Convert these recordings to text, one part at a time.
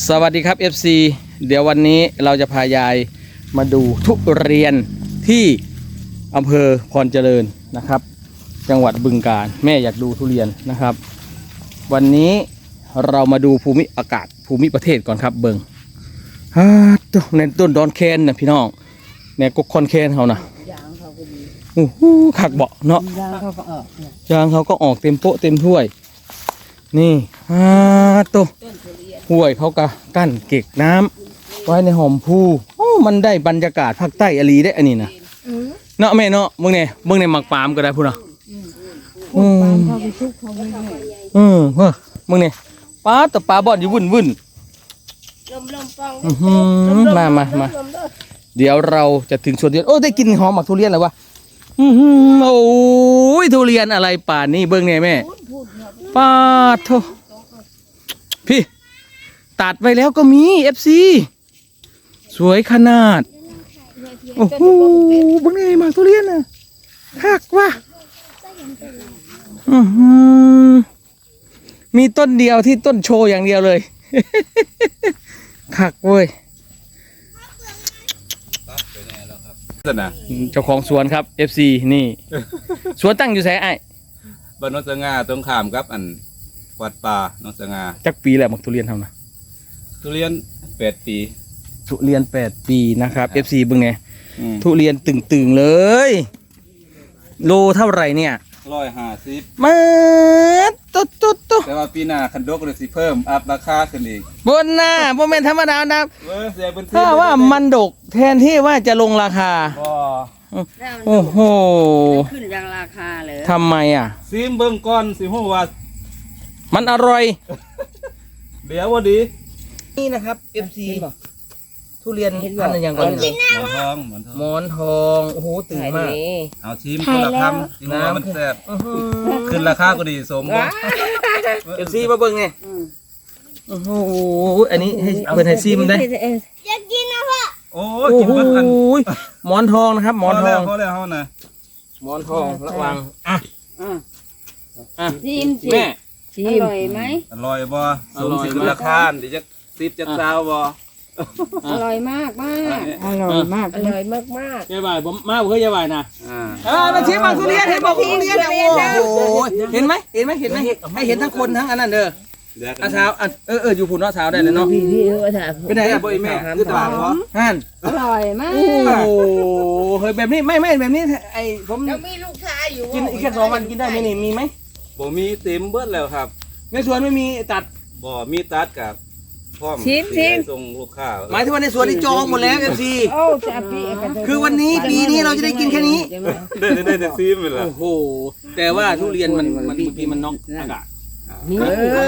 สวัสดีครับ FC เดี๋ยววันนี้เราจะพายายมาดูทุเรียนที่อำเภอพรเจริญนะครับ จังหวัดบึงกาฬแม่อยากดูทุเรียนนะครับ วันนี้เรามาดูภูมิอากาศภูมิประเทศก่อนครับเบิงฮ่าตัวในต้นดอนแคนนะพี่น้องในกกคอนแคนเขานะยางเขาก็ดีโอ้โหขักเบาะเนาะยางเขาก็ออกเนี่ยยางเขาก็ออกเต็มโป๊ะเต็มถ้วย นี่ฮ่าตัวต้นทุเรียน ห้วยเขาก็กั้นเก็กน้ำไว้ในหอมพูโอ้มันได้บรรยากาศภาคใต้อหลีได้อันนี้นะเนาะแม่เนาะมึงเนี่ยมึงเนี่ยหมักปาล์มก็ได้พูดเนาะอืมปานเขาไปทุกเขาไม่ให้อืมเฮ้อมึงเนี่ยปลาแต่ปลาบอดอยู่วุ่นวุ่นลมลมปองอื้อหือมามามาเดี๋ยวเราจะถึงสวนทุเรียนโอ้ได้กินหอมหมักทุเรียนแล้ววะอื้อหือโอ้ยทุเรียนอะไรป่านนี้เบิ้งเนี่ยแม่ปาดโทพี่ ตัดไว้แล้วก็มีเอฟซีสวยขนาด โอ้โหบังไงหมากทุเรียนน่ะคักว่ะอื้อหือมีต้นเดียวที่ต้นโชว์อย่างเดียวเลย คักเว้ยสนะเจ้าของสวนครับ FC นี่ สวนตั้งอยู่แสไอ้ายบ้านโนนสง่าตรงข้ามครับ อันวัดป่าโนนสง่าจักปีแหละหมากทุเรียนทำนะ ทุเรียนแปดปี ทุเรียน8ปีนะครับ FC เบึงไงอืมทุเรียนตึงๆเลย โลเท่าไหร่เนี่ยร้อยห้าสิบมาตุ๊ดตุ๊ดตุ๊ดแต่ว่าปีหน้าคันดกเลยสิเพิ่มอัพราคาขึ้นอีกบนหน้าโมเมนธรรมดานะเว้ยเสียพื้นที่ถ้าว่ามันดกแทนที่ว่าจะลงราคาบ่โอ้โหขึ้นยังราคาเลยทำไมอะ ซิมเบิ่งก่อนสิฮู้ว่ามันอร่อย เดี๋ยวว่าดี นี่นะครับ FC ทุเรียนอันนั้นยังก่อนหมอนทองหมอนทองหมอนทองโอ้โหตื่นมาก เอาชิมคนละคำสิฮู้ว่ามันแซ่บขึ้นราคาก็ดีสมบ่เอฟซีมาเบิ่งไงโอ้โหอันนี้ให้เปิดให้ซีมได้อยากกินนะพ่อโอ้โอ้กินโหเบิดอันหมอนทองนะครับ หมอนทองพอแล้วพอแล้วเฮานะหมอนทองระวังอะอะชิมสิแม่ชิมอร่อยไหมอร่อยบ่สมสิขึ้นราคาดิจั ก10จักซาวบ่อร่อยมากมากอันนี้อร่อยมากอร่อยมากมากยายบ่ายผมมาเพื่อยายบ่ายนะอ่าเออมาชิมมาทุเรียนเห็นบอกทุเรียนเนี่ยโอ้โหเห็นไหมเห็นไหมเห็นไหมให้เห็นทั้งคนทั้งอันนั้นเด้อเดี๋ยวกัอะเช้าอะเออเอออยู่ผุนเนาะเช้าได้เลยเนาะพี่พี่เออถามเป็นไงอะบ่อีแม่คือตลาดบ่ฮั่นอร่อยมากโอ้โหเฮ้ยแบบนี้ไม่ไม่แบบนี้ไอ้ผมยังมีลูกค้าอยู่กินอีกแค่สองวันกินได้ไหมนี่มีไหมบ่มีเต็มเบิดแล้วครับในสวนไม่มีตัดบ่มีตัดกับ พร้อมชิมสิชิมให้ส่งลูกค้าหมายถึงว่าในสวนที่จองหมดแล้วเอฟซีโอ้จะพี่คือวันนี้ปีนี้เราจะได้กินแค่นี้ ได้ได้ได้ได้ซีมเลยล่ะโอ้โห แต่ว่าทุเรียนมันมันบางทีมันน็อกอากาศนี่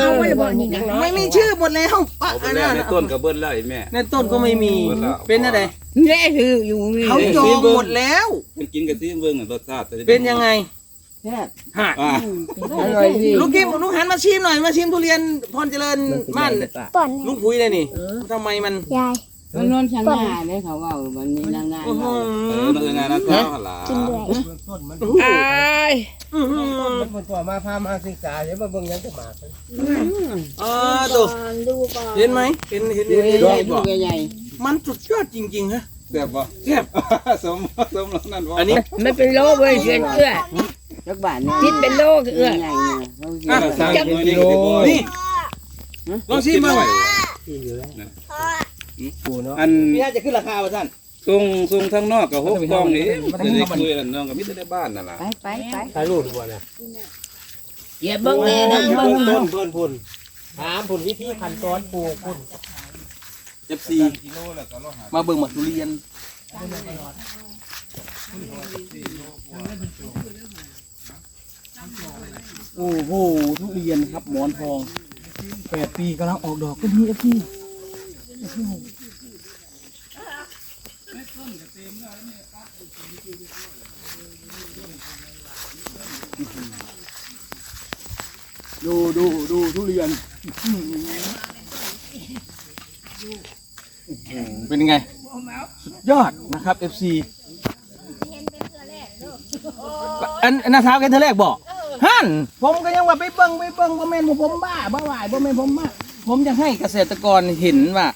เอาไว้บอกนี่ยังน้อยไม่มีชื่อหมดแล้วปะเอาไปอันแล้นั้วนในต้นกับเบิ้ลแล้วไอ้แม่ ในต้นก็ไม่มีเป็นอะไรแน่คืออยู่นี่เขาจองหมดแล้วเป็นกินกับซีมเบิ้งอะรสชาติจะด้เป็นยังไง แซ่บฮะอ่าอร่อยดีลูกกิมลูกหันมาชิมหน่อยมาชิมทุเรียนพรเจริญบ้านป่อนลุงพุยเลยนี่ทำไมมัน ยาย มันนอนช่างหน้าได้เขาว่ามันมีนางงานอื้อหืเอออนั่นไงนะเจ้าหลากินด้วยอายอื้อหือมันตัวมาพามาศึกษาเดี๋ยวมาเบิ่งหยังจะมากันเออตัวดูก่อนเห็นไหมเห็นเห็นใหเห็นญ่เห็นๆบอกใหญ่มันสุดยอดจริงๆฮะแซ่บบ่แซ่บสมสมแล้วนั่นบ่อันนี้ๆไม่เป็นโลเว้ยเชื่อเอื้อ จักบาทเนี่ยคิดเป็นโลเอื้อใหญ่เนี่ยอะสั่งหน่อยนี่ก็สิบ่นี่ลองชิมมาไว้ปูเนาะอันพี่น่าจะขึ้นราคาป่ะท่านส่งส่งทางนอกกับหกกล่องนี่จะได้คุยกันน้องกับมิตรในบ้านนั่นล่ะไปไปไปถ่ายรูปดูนะอย่าเบิ่งเลยนะเบิ่เบิ่งงต้นเพิ่นพุ่นถามพุ่นวิธีขั้นตอนปลูกพุ่นเอฟซีมาเบิ่งหมากทุเรียน โอ้โหทุเรียนครับหมอนทองแปดปีกำลังออกดอกก็มีเอฟซีดูดูดูทุเรียนเป็นยังไง สุดยอดนะครับ FC อันอันนาเท้ากันเธอแรกบอก ฮั่นผมก็ยังว่าไปเบิ้งไปเบิ้งบ่แม่นว่าผมบ้าบ้าหวายบ่แม่นผมบ้าผมจะให้เกษตรกรเห็นว่า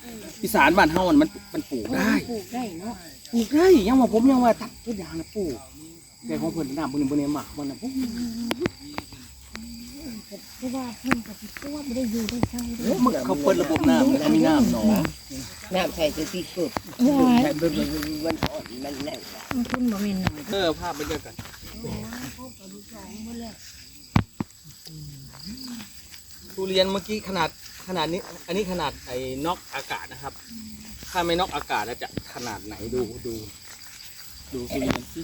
อีสานบ้านเฮามันมันปลูกได้ปลูกได้เนาะปลูกได้ยังว่าผมยังว่าตัดทุกอย่างนะปลูกแต่ของเพิ่นน้ำบ่นี่บ่นี่หมักมันน่ะปุ๊บเพราะว่าเพิ่นก็สิตัวบ่ได้อยู่ได้เช่าเด้อมันเขาเปิดระบบน้ำมันมีน้ำหนองน้ำใส่จะสิกบเฮ้ยใส่มันมันอ่อนมันแน่นคุณบ่แม่นน้อยเออภาพบรรยากาศ ทุเรียนเมื่อกี้ขนาดขนาดนี้ อันนี้ขนาดไอ้นอกอากาศนะครับ ถ้าไม่นอกอากาศแล้วจะขนาดไหนดูดู ดูทุเรียนสิ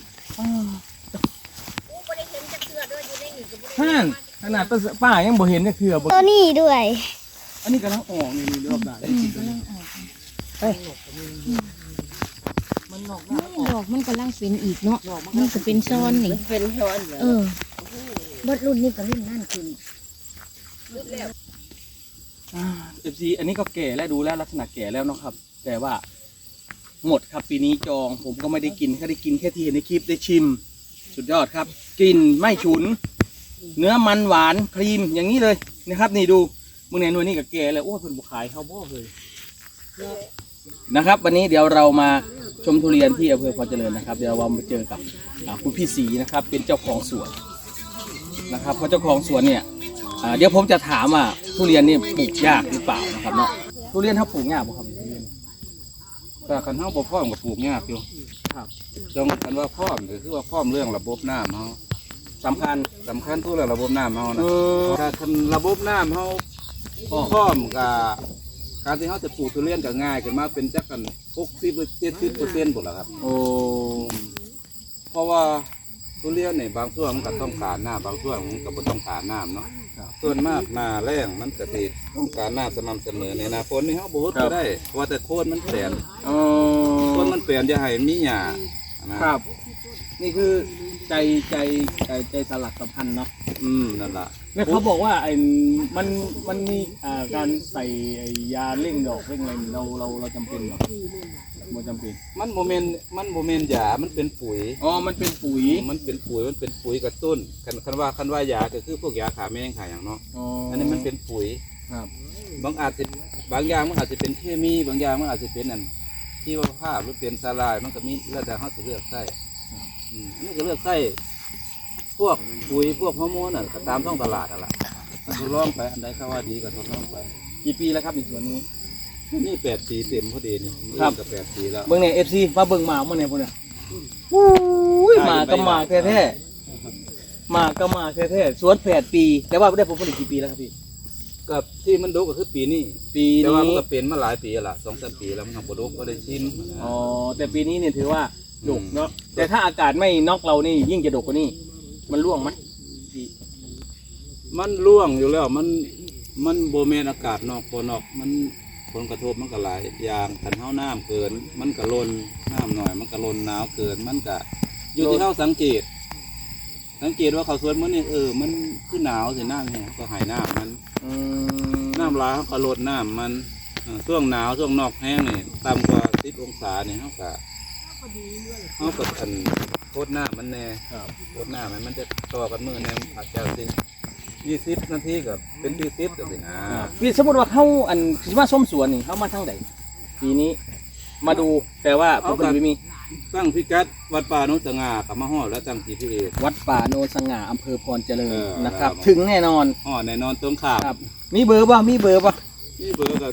ฮ่านขนาดป้าป้ายังบ่เห็นเนี่ยคือบ่ตัวนี้ด้วย อันนี้กำลังออกนี่นี่รอบหน้าได้กินตัวนี้เอ้ย มันนอกหน้าออกดอกมันกำลังเป็นอีกเนาะมันก็เป็นซ้อนนี่เป็นซ้อนเออเบดรุ่นนี้ก็รุ่นนั่นขึ้นเอฟซีอันนี้ก็แก่แล้วดูแล้วลักษณะแก่แล้วเนาะครับ แต่ว่าหมดครับปีนี้จอง ผมก็ไม่ได้กินแค่ได้กินแค่ที่เห็นในคลิปได้ชิม สุดยอดครับกลินไม่ฉุน เนื้อมันหวานครีมอย่างนี้เลยนะครับ นี่ดูมึงเนี่ยหน่วยนี่ก็แก่แล้วโอ้ยเพิ่นบุขายเขาบ่เลยนะครับ วันนี้เดี๋ยวเรามา ชมทุเรียนที่อำเภอพรเจริญนะครับ เดี๋ยวเรามาเจอกับอ่าคุณพี่ศรีนะครับ เป็นเจ้าของสวนนะครับเพราะเจ้าของสวนเนี่ยอ่าเดี๋ยวผมจะถามว่าทุเรียนนี่ปลูกยากหรือเปล่านะครับเนาะทุเรียนเขาปลูกยากบ่ครับทุเรียนแต่คันเฮาบ่พร้อมก็ปลูกยากอยู่ครับจงคันว่าพร้อมก็คือว่าพร้อมเรื่องระบบน้ำเฮาสำคัญสำคัญทุกเรื่องระบบน้ำเฮาเอนะอถ้าคันระบบน้ำเฮาพ่อพร้อมกับการที่เฮาจะปลูกทุเรียนก็ง่ายขึ้นมาเป็นจักกัน 60 70%พุ่นล่ะครับ โอ้เพราะว่าทุเรียนเนี่ยบางช่วงมันก็ต้องการน้ำบางช่วงมันก็บ่ต้องการน้ำเนาะส่วนมากหน้าแรงมันก็สิต้องการน้ำสม่ำเสมอในหน้าฝนนี่เฮาบ่ฮดก็ได้เพราะว่าแต่โคนมันเปลี่ยนเอโคนอมันเปลี่ยนจะให้มีหญ้านะครับ นี่คือ ใจใจใจใจสลักสัมพันธ์เนาะอืมนั่นล่ะแล้วเขาบอกว่าไอ้มันมันมีอ่าการใส่ไอ้ยาเร่งดอกเร่งอะไรเราเราเราจำเป็นเหรอไม่จำเป็นมันโมเมนมันโมเมนหญ้ามันเป็นปุ๋ย อ๋อมันเป็นปุ๋ยมันเป็นปุ๋ยมันเป็นปุ๋ยกระตุ้นคันคันว่าคันว่าหญ้าก็คือพวกยาขาแมงขาอย่างเนาะอ๋ออัอันนี้มันเป็นปุ๋ย ครับบางอาจจะบางอย่างมันอาจจะเป็นเคมี บางอย่างมันอาจจะเป็นอันที่ว่าภาพหรือเป็นสาลายมันก็มีแล้วแต่เขาจะเลือกใส่ อืมอันนี้ก็เลือกใส่พวกปุ๋ยพวกฮอร์โมนอะก็ตามท้องตลาดอะล่ะทดลองไปอันใดเขาว่าดีก็ทดลองไป กี่ปีแล้วครับในสวนนี้ นี่แปดปีเต็มพอดีนี่ครับ กับแปดปีแล้ว เบิ่งเนี่ยเอฟซีมาเบิ่งหมาเมื่อไหร่พวกเนี่ยอุ้ยหมาก็หมาแท้ๆหมาก็หมาแท้ๆสวนแปดปี แต่ว่าได้ผลผลิตกี่ปีแล้วครับพี่ กับที่มันดกก็คือปีนี้ปีแต่ว่ามันนี้ก็เป็นมาหลายปีแล้วล่ะสองสามปีแล้วมันทำบดกก็ได้ชิมอ๋อแต่ปีนี้เนี่ยถือว่า ดกอืมเนาะแต่ถ้าอากาศไม่น็อกเรานี่ยิ่งจะดกกว่านี้ มันร่วงไหมพี่มันร่วงอยู่แล้วมันมันโบเมนอากาศนอกปนอก มันผลกระทบมันก็หลายอย่างคันเท้าน้ำเกิน มันก็ลนน้ำหน่อย มันก็ลนหนาวเกิน มันก็อยู่ที่เราสังเกต สังเกตว่าเขาสวนมันนี่เออ มันคือหนาวสิน้ำเนี่ยก็หายน้ำมันอืมน้ำลายเขาก็ลดน้ำมันเออช่วงหนาวช่วงนอกแห้งนี่ต่ำกว่าสิบองศาเนี่ยเขาก็ เขาก็อันโคตรน้ำมันแน่ครับโคตรน้ำมันมันจะต่อกันมือแน่อาจจะสิยี่สิบนาทีกับเป็นยี่สิบจังสินะพี่สมมติว่าเขาอันคิดว่าส้มสวนนี่เขามาทางไหนปีนี้ มาดูแต่ว่าผลผลิตไม่มีตั้งพิกัดวัดป่าโนนสง่ากับมาห่อดแล้วตั้ง GPS วัดป่าโนนสง่าอำเภอพรเจริญเออนะครับครับ ถึงแน่นอนห่อดแน่นอนตรงข้ามครับมีเบอร์ป่ะมีเบอร์ป่ะนี่เบอร์กับ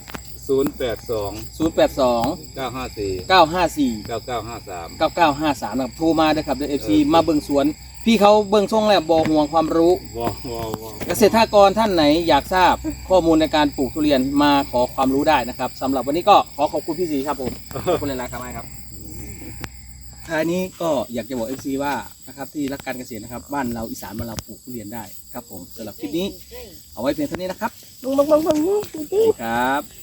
ศูนย์แปดสองศูนย์แปดสองเก้าห้าสี่เก้าห้าสี่เก้าเก้าห้าสามเก้าเก้าห้าสามนะครับโทรมาด้วยครับเดอเอฟซีเออมาเบิ่งสวน พี่เขาเบิ่งทรงแล้วบอกห่วงความรู้ วอวอวอเกษตรกรท่านไหนอยากทราบ ข้อมูลในการปลูกทุเรียนมาขอความรู้ได้นะครับสำหรับวันนี้ก็ขอขอบคุณพี่สีครับผมขอบคุณเลยละครับไอ้ครับท้ายนี้ก็อยากจะบอกเอฟซีว่านะครับที่รักการเกษตรนะครับบ้านเราอีสานบ้านเราปลูกทุเรียนได้ครับผมสำหรับคลิปนี้เอาไว้เพียงเท่านี้นะครับบังบังบังบังสวัสดีครับ